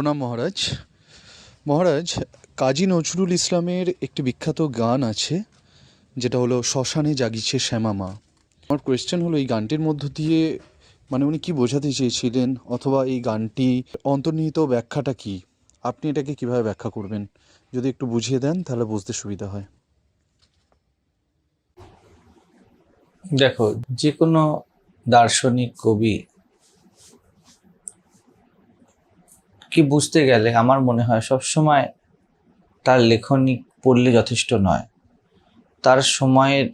প্রণাম মহারাজ। মহারাজ, কাজী নজরুল ইসলামের একটি বিখ্যাত গান আছে, যেটা হলো শ্মশানে জাগিছে শ্যামা মা। আমার কোয়েশ্চেন হলো, এই গানটির মধ্য দিয়ে মানে উনি কি বোঝাতে চেয়েছিলেন, অথবা এই গানটি অন্তর্নিহিত ব্যাখ্যাটা কি? আপনি এটাকে কীভাবে ব্যাখ্যা করবেন? যদি একটু বুঝিয়ে দেন, তাহলে বুঝতে সুবিধা হয়। দেখো, যে কোনো দার্শনিক কবি কি বুঝতে গেলে আমার মনে হয় সবসময় তার লেখনী পড়লে যথেষ্ট নয়। তার সময়ের,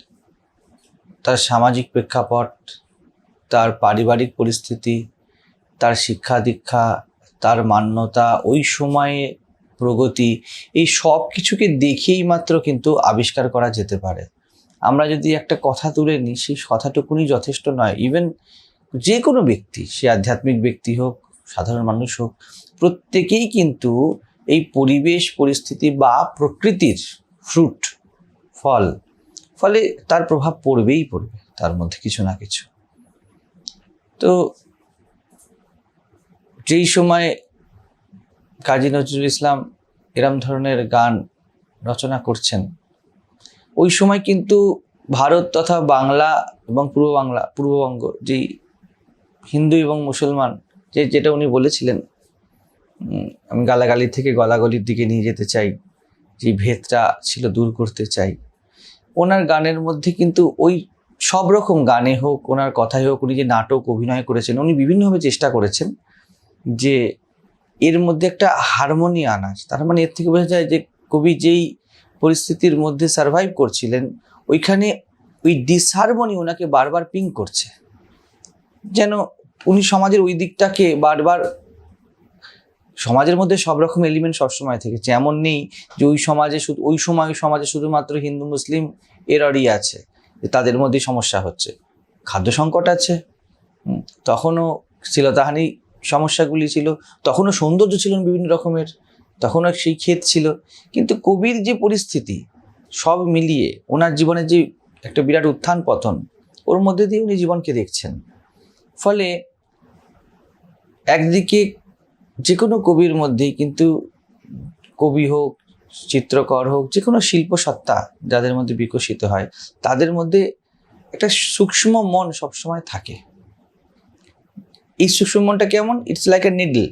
তার সামাজিক প্রেক্ষাপট, তার পারিবারিক পরিস্থিতি, তার শিক্ষা দীক্ষা, তার মান্যতা, ওই সময়ে প্রগতি, এই সব কিছুকে দেখেই মাত্র কিন্তু আবিষ্কার করা যেতে পারে। আমরা যদি একটা কথা তুলে নিই সেই কথাটুকুনি যথেষ্ট নয়। ইভেন যে কোনো ব্যক্তি, সে আধ্যাত্মিক ব্যক্তি হোক, সাধারণ মানুষ হোক প্রত্যেকেই কিন্তু এই পরিবেশ, পরিস্থিতি বা প্রকৃতির ফ্রুট ফল, ফলে তার প্রভাব পড়বেই পড়বে, তার মধ্যে কিছু না কিছু। তো যেই সময় কাজী নজরুল ইসলাম এরম ধরনের গান রচনা করছেন, ওই সময় কিন্তু ভারত তথা বাংলা এবং পূর্ব বাংলা পূর্ববঙ্গ, যেই হিন্দু এবং মুসলমান, যে যেটা উনি বলেছিলেন গালাগালি থেকে গলাগলির দিকে নিয়ে যেতে চাই, যে ভেদটা ছিল দূর করতে চাই। ওনার গানের মধ্যে কিন্তু ওই সব রকম গানে হোক, ওনার কথাই হোক, উনি যে নাটক, অভিনয় করেছেন, উনি বিভিন্নভাবে চেষ্টা করেছেন যে এর মধ্যে একটা হারমোনি আনার তার মানে এর থেকে বোঝা যায় যে কবি যেই পরিস্থিতির মধ্যে সার্ভাইভ করছিলেন, ওইখানে ওই ডিসহারমোনি ওনাকে বারবার পিং করছে। যেন উনি সমাজের ওই দিকটাকে বারবার সমাজের মধ্যে সব রকম এলিমেন্ট সবসময় থেকেছে এমন নেই যে ওই সমাজে শুধু ওই সময় ওই সমাজে শুধুমাত্র হিন্দু, মুসলিম এররই আছে। যে তাদের মধ্যেই সমস্যা হচ্ছে। খাদ্য সংকট আছে। তখনও শিলতাহানি সমস্যাগুলি ছিল। তখনও সৌন্দর্য ছিল বিভিন্ন রকমের। তখনও সেই ক্ষেত ছিল। কিন্তু কবির যে পরিস্থিতি, সব মিলিয়ে ওনার জীবনের যে একটা বিরাট উত্থান পতন, ওর মধ্যে দিয়ে উনি জীবনকে দেখছেন। ফলে একদিকে যে কোনো কবির মধ্যেই কিন্তু কবি হোক, চিত্রকর হোক যে কোনো শিল্প সত্তা যাদের মধ্যে বিকশিত হয়, তাদের মধ্যে একটা সূক্ষ্ম মন সবসময় থাকে। এই সূক্ষ্ম মনটা কেমন? ইটস লাইক এ নিডল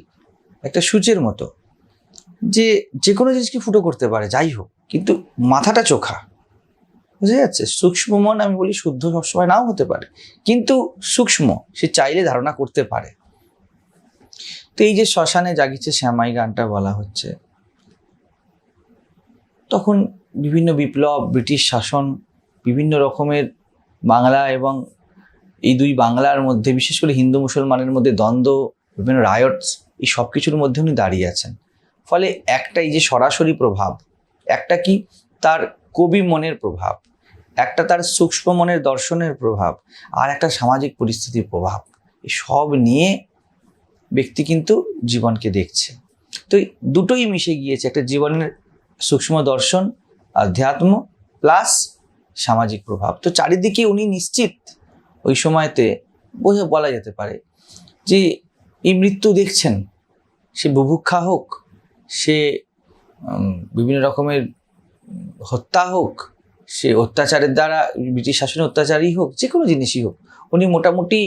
একটা সূচের মতো। যে যে কোনো জিনিসকে ফুটো করতে পারে, যাই হোক, কিন্তু মাথাটা চোখা। বুঝা যাচ্ছে সূক্ষ্ম মন আমি বলি শুদ্ধ সবসময় নাও হতে পারে, কিন্তু সূক্ষ্ম সে চাইলে ধারণা করতে পারে। তো এই যে শ্মশানে জাগিছে শ্যামাই গানটা বলা হচ্ছে, তখন বিভিন্ন বিপ্লব, ব্রিটিশ শাসন, বিভিন্ন রকমের বাংলা এবং এই দুই বাংলার মধ্যে, বিশেষ করে হিন্দু মুসলমানের মধ্যে দ্বন্দ্ব, বিভিন্ন রায়টস এই সব কিছুর মধ্যে উনি দাঁড়িয়ে আছেন। ফলে একটা এই যে সরাসরি প্রভাব, একটা কি তার কবি মনের প্রভাব, একটা তার সূক্ষ্ম মনের দর্শনের প্রভাব, আর একটা সামাজিক পরিস্থিতির প্রভাব সব নিয়ে ব্যক্তি কিন্তু জীবনকে দেখছে। তো দুটোই মিশে গিয়েছে, একটা জীবনের সূক্ষ্ম দর্শন, আধ্যাত্ম প্লাস সামাজিক প্রভাব। তো চারিদিকে উনি নিশ্চিত ওই সময়তে বোঝা বলা যেতে পারে যে এই মৃত্যু দেখছেন, সে বুভুক্ষা হোক, সে বিভিন্ন রকমের হত্যা হোক, সে অত্যাচারের দ্বারা, ব্রিটিশ শাসনের অত্যাচারই হোক যে কোনো জিনিসই হোক, উনি মোটামুটি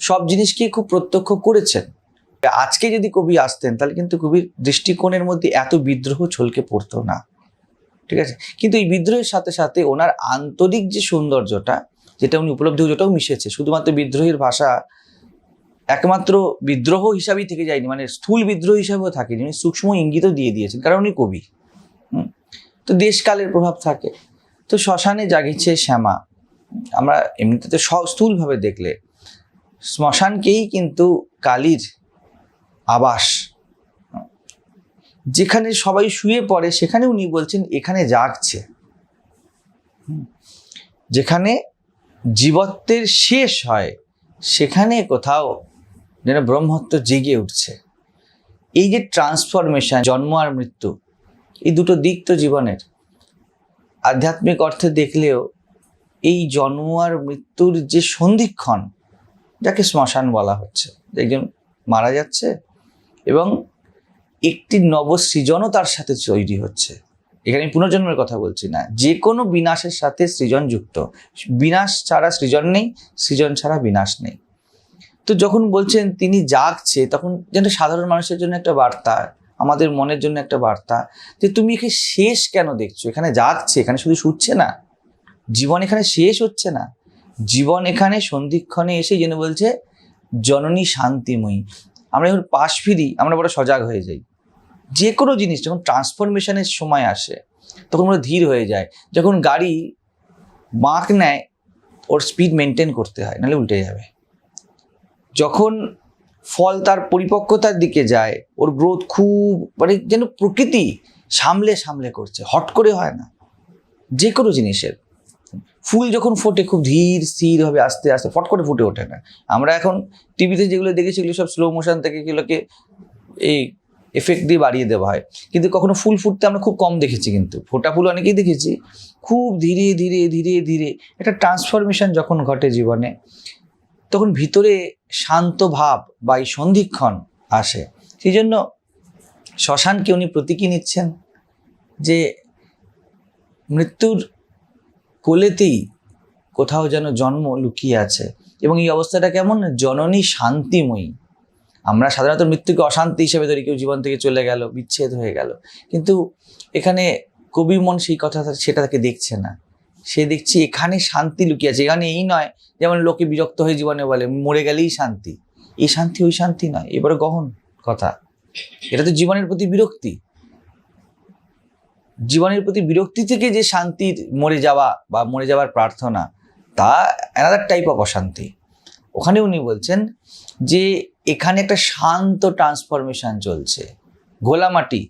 সব জিনিসকেই খুব প্রত্যক্ষ করেছেন। আজকে যদি কবি আসতেন, তাহলে কিন্তু কবির দৃষ্টিকোণের মধ্যে এত বিদ্রোহ ছলকে পড়তো না। ঠিক আছে? কিন্তু এই বিদ্রোহের সাথে সাথে ওনার আন্তরিক যে সৌন্দর্যটা, যেটা উনি উপলব্ধি যেটাও মিশেছে। শুধুমাত্র বিদ্রোহের ভাষা একমাত্র বিদ্রোহ হিসাবেই থেকে যায়নি মানে স্থূল বিদ্রোহ হিসাবেও থাকেনি। উনি সূক্ষ্ম ইঙ্গিতও দিয়ে দিয়েছেন, কারণ উনি কবি। তো দেশকালের প্রভাব থাকে। তো শ্মশানে জাগিছে শ্যামা। আমরা এমনিতে স- স্থূলভাবে দেখলে। শ্মশানকেই কিন্তু কালীর আবাস। যেখানে সবাই শুয়ে পড়ে, সেখানে উনি বলছেন, এখানে জাগছে। যেখানে জীবত্বের শেষ হয়, সেখানে কোথাও যেন ব্রহ্মত্ব জেগে উঠছে। এই যে ট্রান্সফরমেশন, জন্ম আর মৃত্যু, এই দুটো দিক তো জীবনের। আধ্যাত্মিক অর্থে দেখলেও এই জন্ম আর মৃত্যুর যে সন্ধিক্ষণ, যাকে শ্মশান বলা হচ্ছে, একজন মারা যাচ্ছে এবং একটি নবসৃজনও তার সাথে তৈরি হচ্ছে। এখানে আমি পুনর্জন্মের কথা বলছি না। যে কোনো বিনাশের সাথে সৃজন যুক্ত। বিনাশ ছাড়া সৃজন নেই, সৃজন ছাড়া বিনাশ নেই। তো যখন বলছেন তিনি জাগছে, তখন যেন সাধারণ মানুষের জন্য একটা বার্তা, আমাদের মনের জন্য একটা বার্তা, যে তুমি এখানে শেষ কেন দেখছ? এখানে জাগছে, এখানে শুধু শুচ্ছে না। জীবন এখানে শেষ হচ্ছে না। জীবন এখানে সন্ধিক্ষণে এসে যেন বলছে, জননী শান্তিময়ী। আমরা যখন পাশ ফিরি, আমরা বড় সজাগ হয়ে যাই। যে কোনো জিনিস যখন ট্রান্সফরমেশনের সময় আসে, তখন আমরা ধীর হয়ে যায় যখন গাড়ি বাঁক নেয়, ওর স্পিড মেনটেন করতে হয়, নাহলে উল্টে যাবে। যখন ফল তার পরিপক্কতার দিকে যায়, ওর গ্রোথ খুব মানে যেন প্রকৃতি সামলে সামলে করছে, হট করে হয় না। যে কোনো জিনিসের। ফুল যখন ফোটে খুব ধীর, স্থিরভাবে, আস্তে আস্তে, ফট করে ফুটে ওঠে না। আমরা এখন টিভিতে যেগুলো দেখেছি সেগুলো সব স্লো মোশন থেকে এগুলোকে এই এফেক্ট দিয়ে বাড়িয়ে দেওয়া হয়। কিন্তু কখনো ফুল ফুটতে আমরা খুব কম দেখেছি কিন্তু। ফোটা ফুল অনেকেই দেখেছি। খুব ধীরে ধীরে ধীরে ধীরে একটা ট্রান্সফরমেশন যখন ঘটে জীবনে, তখন ভিতরে শান্ত ভাব বা এই সন্ধিক্ষণ আসে। সেই জন্য শ্মশানকে উনি প্রতীকী নিচ্ছেন যে মৃত্যুর কোলেতেই কোথাও যেন জন্ম লুকিয়ে আছে। এবং এই অবস্থাটা কেমন? জননী শান্তিময়ী। আমরা সাধারণত মৃত্যুকে অশান্তি হিসেবে ধরি, কেউ জীবন থেকে চলে গেল, বিচ্ছেদ হয়ে গেল। কিন্তু এখানে কবি মন সেই কথা সেটা তাকে দেখছে না। সে দেখছি এখানে শান্তি লুকিয়ে আছে। এখানে এই নয়, যেমন লোকে বিরক্ত হয়ে জীবনে বলে, মরে গেলেই শান্তি। এই শান্তি ওই শান্তি নয়। এবারে গহন কথা। এটা তো জীবনের প্রতি বিরক্তি। জীবনের প্রতি বিরক্তি থেকে যে শান্তির মরে যাওয়া বা মরে যাওয়ার প্রার্থনা, তা অ্যানাদার টাইপ অফ অশান্তি। ওখানে উনি বলছেন যে এখানে একটা শান্ত ট্রান্সফরমেশন চলছে। ঘোলা মাটি,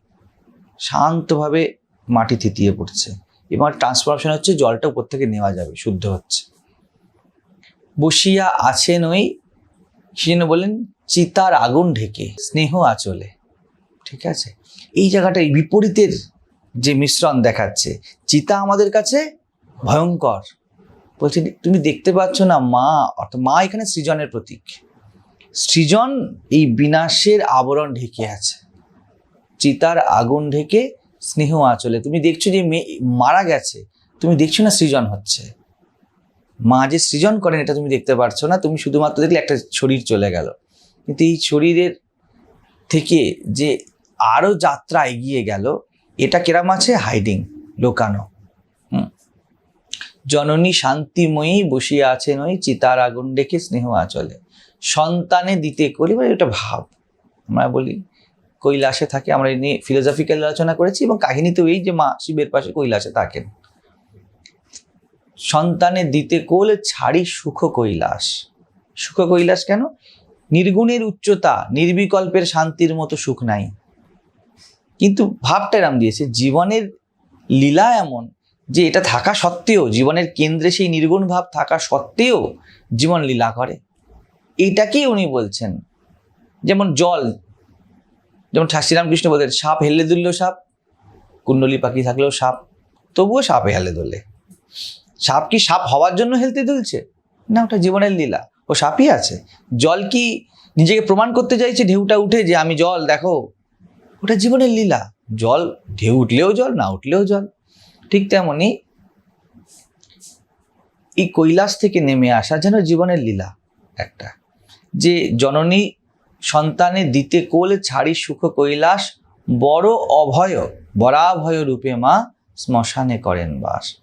শান্তভাবে মাটি থিতিয়ে পড়ছে। এবং ট্রান্সফরমেশন হচ্ছে, জলটা উপর থেকে নেওয়া যাবে, শুদ্ধ হচ্ছে। বসিয়া আছেন ওই সেজন্য বললেন, চিতার আগুন ঢেকে, স্নেহ আচলে। ঠিক আছে? এই জায়গাটা এই বিপরীতের যে মিশ্রণ দেখাচ্ছে। চিতা আমাদের কাছে ভয়ঙ্কর। বলছে তুমি দেখতে পাচ্ছ না মা? অর্থাৎ মা এখানে সৃজনের প্রতীক। সৃজন এই বিনাশের আবরণ ঢেকে আছে। চিতার আগুন ঢেকে স্নেহ আঁচলে। তুমি দেখছ যে মেয়ে মারা গেছে। তুমি দেখছ না সৃজন হচ্ছে? মা যে সৃজন করেন, এটা তুমি দেখতে পারছ না। তুমি শুধুমাত্র দেখলে একটা শরীর চলে গেল। কিন্তু এই শরীরের থেকে যে আরও যাত্রা এগিয়ে গেল কেরাম আছে? হাইডিং লোকানো। জননী শান্তিময়ী বসিয়া আছেন ওই চিতার আগুন ডেকে স্নেহ আচলে। সন্তানে দিতে করি মানে এটা ভাব। আমরা বলি, কৈলাসে থাকে, আমরা এই নিয়ে ফিলোসফিক্যাল আলোচনা করেছি এবং কাহিনীতেও এই যে মা শিবের পাশে কৈলাসে থাকেন। সন্তানে দিতে কোল ছাড়ি সুখ কৈলাস। সুখ কৈলাস কেন? নির্গুণের উচ্চতা, নির্বিকল্পের শান্তির মতো সুখ নাই। কিন্তু ভাবটা এরাম দিয়েছে, জীবনের লীলা এমন যে এটা থাকা সত্ত্বেও, জীবনের কেন্দ্রে সেই নির্গুণ ভাব থাকা সত্ত্বেও জীবন লীলা করে। এইটাকেই উনি বলছেন, যেমন জল, যেমন শ্রীরামকৃষ্ণ বলতেন, সাপ হেলে দুললেও সাপ, কুণ্ডলি পাখি থাকলেও সাপ, তবুও সাপে হেলে দোলে সাপ কি সাপ হওয়ার জন্য হেলতে দুলছে? না, ওটা জীবনের লীলা। ও সাপই আছে। জল কি নিজেকে প্রমাণ করতে চাইছে? ঢেউটা উঠে যে, আমি জল, দেখো ওটা জীবনের লীলা। জল, ঢেউ উঠলেও জল, না উঠলেও জল। ঠিক তেমনি এই কৈলাস থেকে নেমে আসা যেন জীবনের লীলা একটা। যে জননী সন্তানে দিতে কোল ছাড়ি সুখ কৈলাস, বড় অভয়, বরাভয় রূপে মা শ্মশানে করেন বাস।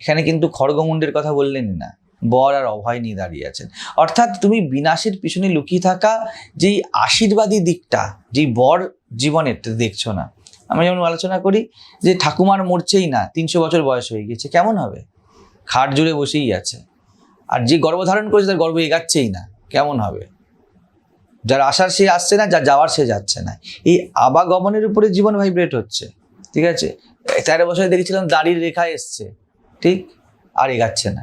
এখানে কিন্তু খড়গমুণ্ডের কথা বললেন না। বর আর অভয় নিয়ে দাঁড়িয়ে আছেন। অর্থাৎ তুমি বিনাশের পিছনে লুকিয়ে থাকা যেই আশীর্বাদী দিকটা, যেই বর জীবনের দেখছ না। আমরা যেমন আলোচনা করি যে ঠাকুমার মরছেই না, তিনশো বছর বয়স হয়ে গিয়েছে, কেমন হবে? খাট জুড়ে বসেই আছে। আর যে গর্ভধারণ করেছে তার গর্ভ এগাচ্ছেই না, কেমন হবে? যার আসার সে আসছে না, যার যাওয়ার সে যাচ্ছে না। এই আবাগমনের উপরে জীবন ভাইব্রেট হচ্ছে, ঠিক আছে? তেরো বছরে দেখেছিলাম দাড়ির রেখা এসছে, ঠিক? আর এগাচ্ছে না,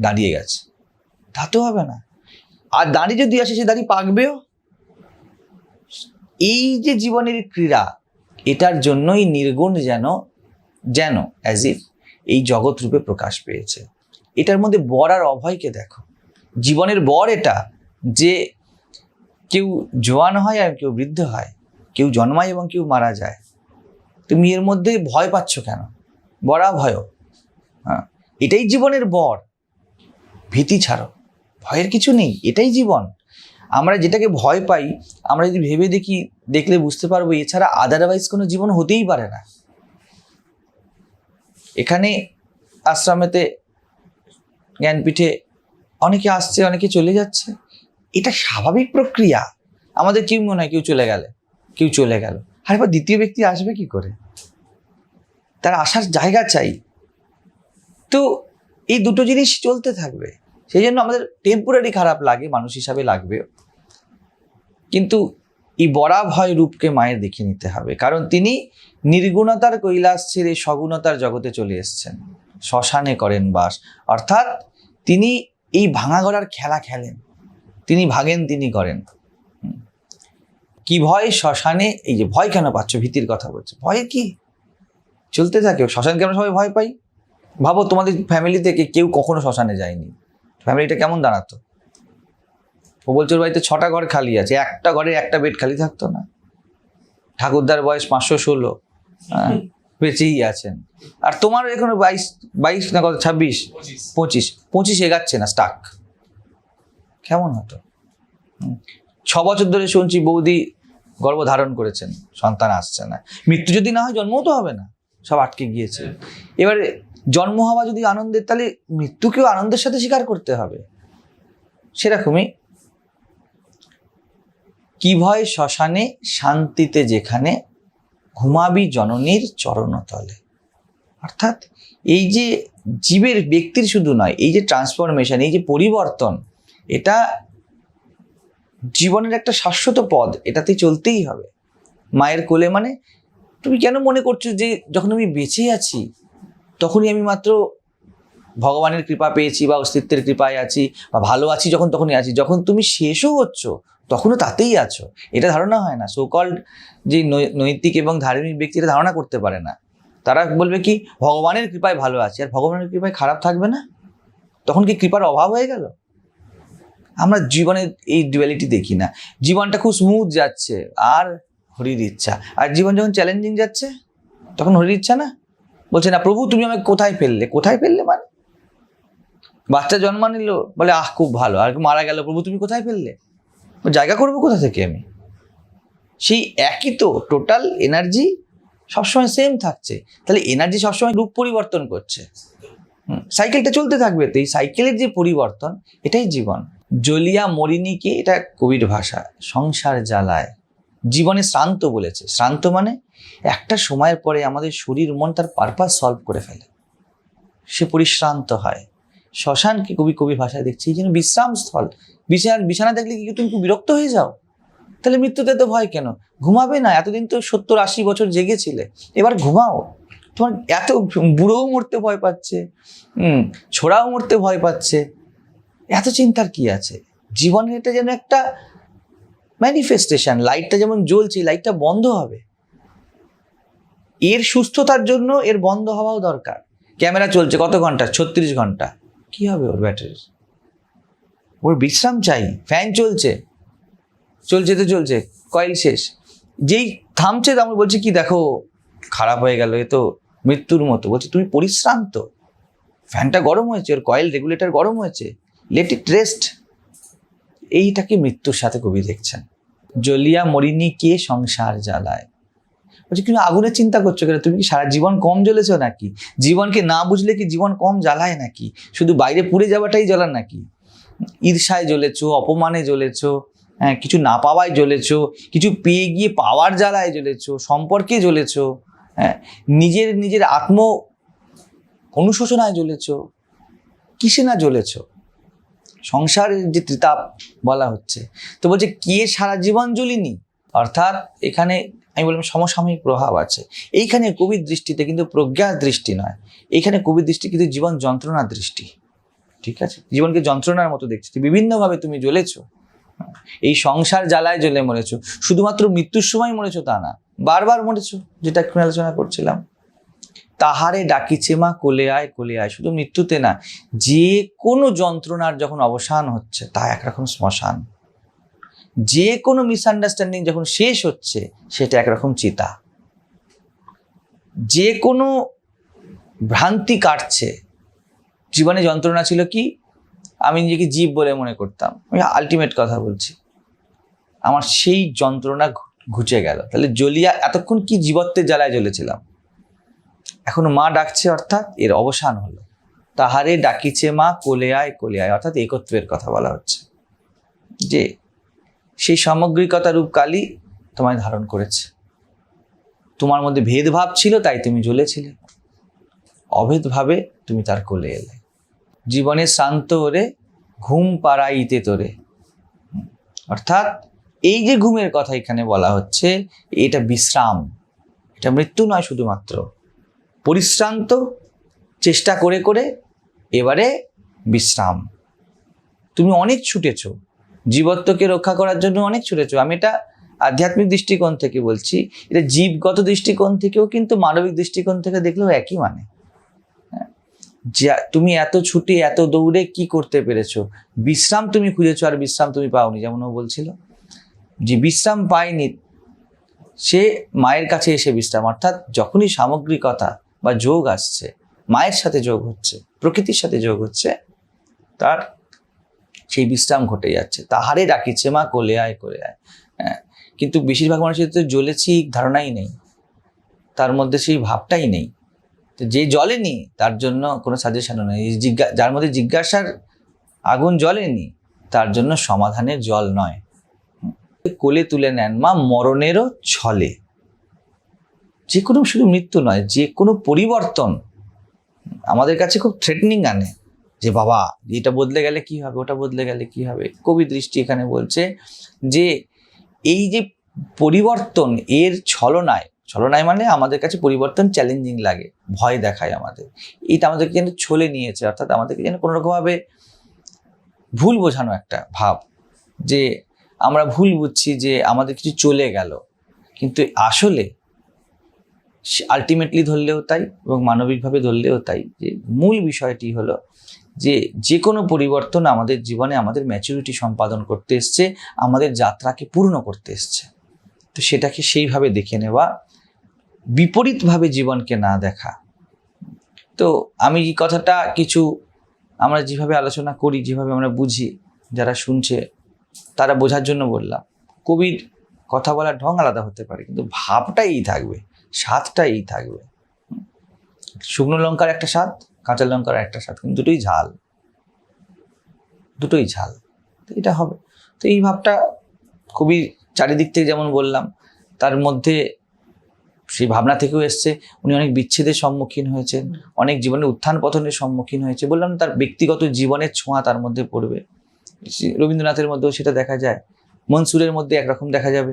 দাঁড়িয়ে গেছে। তা তো হবে না। আর দাঁড়ি যদি আসে, সে দাঁড়ি পাকবেও? এই যে জীবনের ক্রীড়া, এটার জন্যই নির্গুণ যেন যেন অ্যাজ ইফ এই জগৎ রূপে প্রকাশ পেয়েছে। এটার মধ্যে বর আর অভয়কে দেখো। জীবনের বর এটা যে কেউ জোয়ান হয় আর কেউ বৃদ্ধ হয়, কেউ জন্মায় এবং কেউ মারা যায়। তুমি এর মধ্যে ভয় পাচ্ছ কেন? বড়া ভয় হ্যাঁ এটাই জীবনের বর। ভীতি ছাড়ো। ভয়ের কিছু নেই, এটাই জীবন। আমরা যেটাকে ভয় পাই, আমরা যদি ভেবে দেখি, দেখলে বুঝতে পারব, এছাড়া আদারওয়াইজ কোনো জীবন হতেই পারে না। এখানে আশ্রমেতে জ্ঞানপীঠে অনেকে আসছে, অনেকে চলে যাচ্ছে। এটা স্বাভাবিক প্রক্রিয়া। আমাদের কেউ মনে হয়, কেউ চলে গেলে? কেউ চলে গেল। আর এবার দ্বিতীয় ব্যক্তি আসবে কি করে? তার আসার জায়গা চাই। তো এই দুটো জিনিস চলতে থাকবে। সেই জন্য আমাদের টেম্পোরারি খারাপ লাগে, মানুষ হিসাবে লাগবে। কিন্তু এই বরা ভয় রূপকে মায়ের দেখে নিতে হবে। কারণ তিনি নির্গুণতার কৈলাস ছেড়ে সগুণতার জগতে চলে এসছেন। শ্মশানে করেন বাস। অর্থাৎ তিনি এই ভাঙা গড়ার খেলা খেলেন। তিনি ভাগেন, তিনি করেন। কি ভয় শ্মশানে? এই যে ভয় কেন পাচ্ছ? ভীতির কথা বলছে। ভয় কি? চলতে থাকে। শ্মশানকে আমরা সবাই ভয় পাই। ভাবো তোমাদের ফ্যামিলি থেকে কেউ কখনো শ্মশানে যায়নি। ফ্যামিলিটা কেমন দাঁড়াতো? ও বলছে ওর বাড়িতে ছটা ঘর খালি আছে একটা ঘরে একটা বেড খালি থাকতো না। ঠাকুরদার বয়স পাঁচশো ষোলো হ্যাঁ, বেঁচেই আছেন। আর তোমার এখনও বাইশ বাইশ না কত ছাব্বিশ? পঁচিশ। পঁচিশ এগাচ্ছে না স্টাক কেমন হতো? ছ বছর ধরে শুনছি বৌদি গর্ভ ধারণ করেছেন সন্তান আসছে না। মৃত্যু যদি না হয় জন্মও তো হবে না সব আটকে গিয়েছে। এবারে জন্ম হওয়া যদি আনন্দের, তাহলে মৃত্যুকেও আনন্দের সাথে স্বীকার করতে হবে। সেরকমই কি ভয় শ্মশানে শান্তিতে যেখানে ঘুমাবি জননীর চরণতলে। অর্থাৎ এই যে জীবের ব্যক্তির শুধু নয়, এই যে ট্রান্সফরমেশন এই যে পরিবর্তন, এটা জীবনের একটা শাশ্বত পদ এটাতে চলতেই হবে। মায়ের কোলে মানে তুমি কেন মনে করছ যে যখন আমি বেঁচে আছি তখনই আমি মাত্র ভগবানের কৃপা পেয়েছি বা অস্তিত্বের কৃপায় আছি বা ভালো আছি যখন তখনই আছি। যখন তুমি শেষও হচ্ছ, তখনও তাতেই আছো। এটা ধারণা হয় না। সোকল্ড যে নৈতিক এবং ধার্মিক ব্যক্তি এটা ধারণা করতে পারে না। তারা বলবে কি, ভগবানের কৃপায় ভালো আছে আর ভগবানের কৃপায় খারাপ থাকবে না? তখন কি কৃপার অভাব হয়ে গেল? আমরা জীবনে এই ডুয়ালিটি দেখি না। জীবনটা খুব স্মুথ যাচ্ছে, আর হরির ইচ্ছা। আর জীবন যখন চ্যালেঞ্জিং যাচ্ছে, তখন হরির ইচ্ছা না? বলছে, না, প্রভু, তুমি আমাকে কোথায় ফেললে? কোথায় ফেললে মানে? বাচ্চা জন্ম নিল, বলে, আহ, খুব ভালো। আর মারা গেল, প্রভু, তুমি কোথায় ফেললে? জায়গা করব কোথা থেকে আমি? সেই একই তো টোটাল এনার্জি সবসময় সেম থাকছে। তাহলে এনার্জি সবসময় রূপ পরিবর্তন করছে। সাইকেলটা চলতে থাকবে। তো এই সাইকেলের যে পরিবর্তন, এটাই জীবন। জলিয়া মরিনীকে এটা কবির ভাষা, সংসার জ্বালায়। জীবনে শ্রান্ত বলেছে। শ্রান্ত মানে একটা সময়ের পরে আমাদের শরীর মন তার পারপাস সলভ করে ফেলে। সে পরিশ্রান্ত হয়। শ্মশানকে কবি কবি ভাষায় দেখছি, এই যেন বিশ্রাম স্থল বিছানা বিছানা দেখলে কি তুমি খুব বিরক্ত হয়ে যাও? তাহলে মৃত্যুতে তো ভয় কেন? ঘুমাবে না, এতদিন তো সত্তর আশি বছর জেগেছিলে। এবার ঘুমাও। তোমার এত বুড়োও মরতে ভয় পাচ্ছে, হুম, ছোড়াও মরতে ভয় পাচ্ছে। এত চিন্তার কি আছে? জীবনের এটা যেন একটা ম্যানিফেস্টেশন লাইটটা যেমন জ্বলছে লাইটটা বন্ধ হবে। এর সুস্থতার জন্য এর বন্ধ হওয়াও দরকার। ক্যামেরা চলছে কত ঘণ্টা? ছত্রিশ ঘণ্টা। কি হবে ওর ব্যাটারির? ওর বিশ্রাম চাই। ফ্যান চলছে। চলছে তো চলছে। কয়েল শেষ। যেই থামছে তো আমি বলছি, কি দেখো, খারাপ হয়ে গেল, এ তো মৃত্যুর মতো। বলছে, তুমি পরিশ্রান্ত। ফ্যানটা গরম হয়েছে, ওর কয়েল রেগুলেটর গরম হয়েছে। লেট ইট রেস্ট এইটাকে মৃত্যুর সাথে কবি দেখছেন? জলিয়া মরিনি কে সংসার জ্বালায়? বলছে কিন্তু আগুনের চিন্তা করছ কেন? তুমি কি সারা জীবন কম জ্বলেছো নাকি? জীবনকে না বুঝলে কি জীবন কম জ্বালায় নাকি? শুধু বাইরে পুড়ে যাওয়াটাই জ্বলার নাকি? ঈর্ষায় জ্বলেছ, অপমানে জ্বলেছ হ্যাঁ কিছু না পাওয়ায় জ্বলেছ, কিছু পেয়ে গিয়ে পাওয়ার জ্বালায় জ্বলেছো, সম্পর্কে জ্বলেছ হ্যাঁ নিজের নিজের আত্ম অনুশোচনায় জ্বলেছ, কিসে না জ্বলেছ? সংসারের যে ত্রিতাপ বলা হচ্ছে। তো বলছে, কে সারা জীবন জ্বলিনি? অর্থাৎ এখানে আমি বললাম, সমসাময়িক প্রভাব আছে। এইখানে কবির দৃষ্টিতে কিন্তু প্রজ্ঞার দৃষ্টি নয়। এইখানে কবির দৃষ্টি কিন্তু জীবন যন্ত্রণার দৃষ্টি। ঠিক আছে? জীবনকে যন্ত্রণার মতো দেখছি। বিভিন্নভাবে তুমি জ্বলেছো। এই সংসার জ্বালায় জ্বলে মরেছো। শুধুমাত্র মৃত্যুর সময় মরেছো তা না, বারবার মরেছ, যেটা এখন আলোচনা করছিলাম। তাহারে ডাকিছে মা, কোলে আয় কোলে আয়। শুধু মৃত্যুতে না, যে কোনো যন্ত্রণার যখন অবসান হচ্ছে, তা একরকম শ্মশান। যে কোনো মিসআন্ডারস্ট্যান্ডিং যখন শেষ হচ্ছে, সেটা একরকম চিতা। যে কোনো ভ্রান্তি কাটছে, জীবনে যন্ত্রণা ছিল কি? আমি নিজেকে জীব বলে মনে করতাম। আমি আলটিমেট কথা বলছি। আমার সেই যন্ত্রণা ঘুচে গেল। তাহলে জ্বলিয়া এতক্ষণ কি জীবত্বের জ্বালায় জ্বলেছিলাম? এখন মা ডাকছে, অর্থাৎ এর অবসান হলো। তাহারে ডাকিছে মা, কোলে আয় কোলে আয়, অর্থাৎ একত্রের কথা বলা হচ্ছে। যে সেই সামগ্রিকতা রূপ কালী তোমায় ধারণ করেছে। তোমার মধ্যে ভেদভাব ছিল, তাই তুমি জ্বলেছিলে। অভেদভাবে তুমি তার কোলে এলে। জীবনে শান্ত ওরে ঘুম পাড়াইতে তোরে অর্থাৎ এই যে ঘুমের কথা এখানে বলা হচ্ছে, এটা বিশ্রাম। এটা মৃত্যু নয় শুধুমাত্র। পরিশ্রান্ত, চেষ্টা করে করে, এবারে বিশ্রাম। তুমি অনেক ছুটেছো জীবত্বকে রক্ষা করার জন্য অনেক ছুটেছো। আমি এটা আধ্যাত্মিক দৃষ্টিকোণ থেকে বলছি। এটা জীবগত দৃষ্টিকোণ থেকেও কিন্তু মানবিক দৃষ্টিকোণ থেকে দেখলেও একই মানে? যা, তুমি এত ছুটি, এত দৌড়ে কি করতে পেরেছ? বিশ্রাম তুমি খুঁজেছো আর বিশ্রাম তুমি পাওনি, যেমন ও বলছিল। যে বিশ্রাম পায়নি, সে মায়ের কাছে এসে বিশ্রাম। অর্থাৎ যখনই সামগ্রিকতা বা যোগ আসছে, মায়ের সাথে যোগ হচ্ছে, প্রকৃতির সাথে যোগ হচ্ছে, তার সেই বিশ্রাম ঘটে যাচ্ছে। তাহারে ডাকিছে, মা, কোলে আয় কোলে আয়। হ্যাঁ কিন্তু বেশিরভাগ মানুষের তো জ্বলেছি ধারণাই নেই। তার মধ্যে সেই ভাবটাই নেই। তো যে জ্বলেনি, তার জন্য কোনো সাজেশনও নেই। জিজ্ঞা, যার মধ্যে জিজ্ঞাসার আগুন জ্বলেনি, তার জন্য সমাধানের জল নয়। কোলে তুলে নেন, মা, মরণেরও ছলে। যে কোনো শুধু মৃত্যু নয়, যে কোনো পরিবর্তন আমাদের কাছে খুব থ্রেটনিং আনে। যে বাবা, এটা বদলে গেলে কি হবে? ওটা বদলে গেলে কি হবে? কবি দৃষ্টি এখানে বলছে যে এই যে পরিবর্তন এর ছলনায় ছলনায় মানে আমাদের কাছে পরিবর্তন চ্যালেঞ্জিং লাগে, ভয় দেখায় আমাদের। এটা আমাদেরকে যেন ছলে নিয়েছে, অর্থাৎ আমাদেরকে যেন কোনো রকমভাবে ভুল বোঝানো একটা ভাব যে আমরা ভুল বুঝছি যে আমাদের কিছু চলে গেল। কিন্তু আসলে আলটিমেটলি ধরলেও তাই এবং মানবিকভাবে ধরলেও তাই যে মূল বিষয়টি হলো যে যে কোনো পরিবর্তন আমাদের জীবনে আমাদের ম্যাচুরিটি সম্পাদন করতে এসছে, আমাদের যাত্রাকে পূর্ণ করতে এসছে। তো সেটাকে সেইভাবে দেখে নেওয়া, বিপরীতভাবে জীবনকে না দেখা। তো আমি এই কথাটা কিছু আমরা যেভাবে আলোচনা করি, যেভাবে আমরা বুঝি, যারা শুনছে, তারা বোঝার জন্য বললাম, কবির কথা বলার ঢং আলাদা হতে পারে, কিন্তু ভাবটাই থাকবে, স্বাদটাই থাকবে। শুকনো লঙ্কার একটা স্বাদ কাঁচা লঙ্কার একটা স্বাদ, কিন্তু দুটোই ঝাল। দুটোই ঝাল। তো এটা হবে। তো এই ভাবটা খুবই চারিদিক থেকে যেমন বললাম, তার মধ্যে সেই ভাবনা থেকেও এসছে। উনি অনেক বিচ্ছেদের সম্মুখীন হয়েছেন, অনেক জীবনে উত্থান পতনের সম্মুখীন হয়েছে। বললাম তার ব্যক্তিগত জীবনের ছোঁয়া তার মধ্যে পড়বে। রবীন্দ্রনাথের মধ্যেও সেটা দেখা যায়। মনসুরের মধ্যে একরকম দেখা যাবে।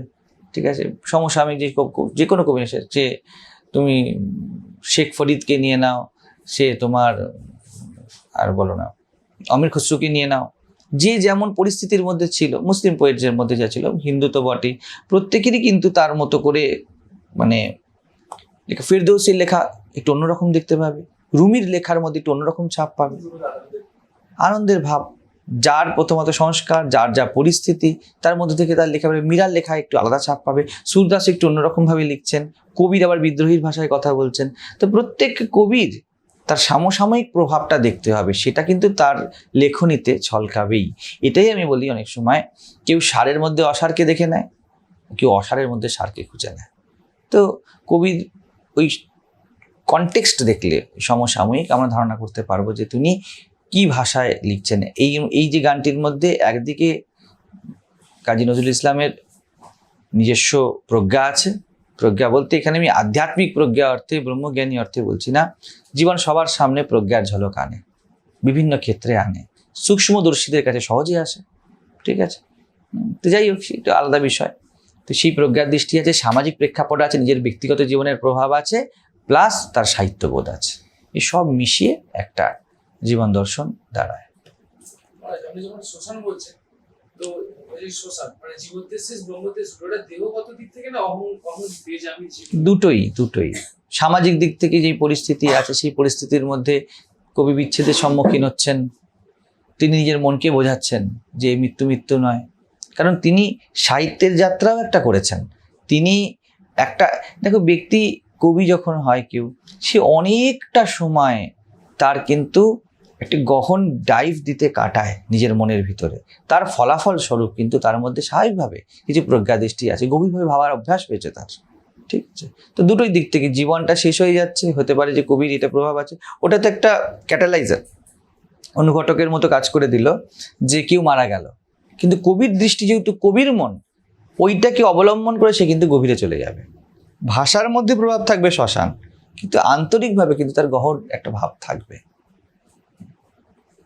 ঠিক আছে? সমসাময়িক যে যে কোনো কবি যে তুমি শেখ ফরিদকে নিয়ে নাও সে তোমার, আর বলো না, অমির খসরুকে নিয়ে নাও। যে যেমন পরিস্থিতির মধ্যে ছিল, মুসলিম পোয়েটদের মধ্যে যা ছিল, হিন্দু তো বটেই, প্রত্যেকেরই কিন্তু তার মতো করে মানে ফেরদৌসির লেখা একটু অন্যরকম দেখতে পাবে, রুমির লেখার মধ্যে একটু অন্যরকম ছাপ পাবে। আনন্দের ভাব, যার প্রথমত সংস্কার, যার যা পরিস্থিতি, তার মধ্যে থেকে তার লেখা পাবে, মীরার লেখা একটু আলাদা ছাপ পাবে, সুরদাস একটু অন্যরকমভাবে লিখছেন, কবির আবার বিদ্রোহীর ভাষায় কথা বলছেন। তো প্রত্যেক কবির তার সমসাময়িক প্রভাবটা দেখতে হবে। সেটা কিন্তু তার লেখনীতে ছলকাবেই। এটাই আমি বলি অনেক সময়, কেউ সারের মধ্যে অসারকে দেখে নেয়, কেউ অসারের মধ্যে সারকে খুঁজে নেয়। তো কবির ওই কনটেক্সট দেখলে, সমসাময়িক আমরা ধারণা করতে পারব যে তিনি কি ভাষায় লিখছেন। এই এই যে গানটির মধ্যে একদিকে কাজী নজরুল ইসলামের নিজস্ব প্রজ্ঞা আছে প্রজ্ঞা বলতে এখানে আমি আধ্যাত্মিক প্রজ্ঞা অর্থে, ব্রহ্মজ্ঞানী অর্থে বলছি না। জীবন সবার সামনে প্রজ্ঞার ঝলক আনে, বিভিন্ন ক্ষেত্রে আনে। সূক্ষ্মদর্শীদের কাছে সহজে আসে, ঠিক আছে? তো যাই হোক, সেটা আলাদা বিষয়। তো সেই প্রজ্ঞার দৃষ্টি আছে, সামাজিক প্রেক্ষাপট আছে, নিজের ব্যক্তিগত জীবনের প্রভাব আছে, প্লাস তার সাহিত্যবোধ আছে। এই সব মিশিয়ে একটা জীবন দর্শন দাঁড়ায়। শ্মশান বলছেন তো দুটোই দুটোই। সামাজিক দিক থেকে যে পরিস্থিতি আছে, সেই পরিস্থিতির মধ্যে কবি বিচ্ছেদের সম্মুখীন হচ্ছেন। তিনি নিজের মনকে বোঝাচ্ছেন যে মৃত্যু মৃত্যু নয়। কারণ তিনি সাহিত্যের যাত্রাও একটা করেছেন। তিনি একটা, দেখো, ব্যক্তি, কবি যখন হয় কেউ, সে অনেকটা সময় তার কিন্তু একটি গহন ডাইভ দিতে কাটায় নিজের মনের ভিতরে। তার ফলাফল স্বরূপ কিন্তু তার মধ্যে স্বাভাবিকভাবে কিছু প্রজ্ঞা দৃষ্টি আছে, গভীরভাবে ভাবার অভ্যাস হয়েছে তার। ঠিক আছে? তো দুটোই দিক থেকে জীবনটা শেষ হয়ে যাচ্ছে। হতে পারে যে কবির এটা প্রভাব আছে। ওটা তো একটা ক্যাটালাইজার অনুঘটকের মতো কাজ করে দিল যে কেউ মারা গেল। কিন্তু কবির দৃষ্টি যেহেতু কবির মন, ওইটাকে অবলম্বন করে সে কিন্তু গভীরে চলে যাবে। ভাষার মধ্যে প্রভাব থাকবে শ্মশান, কিন্তু আন্তরিকভাবে কিন্তু তার গহর একটা ভাব থাকবে।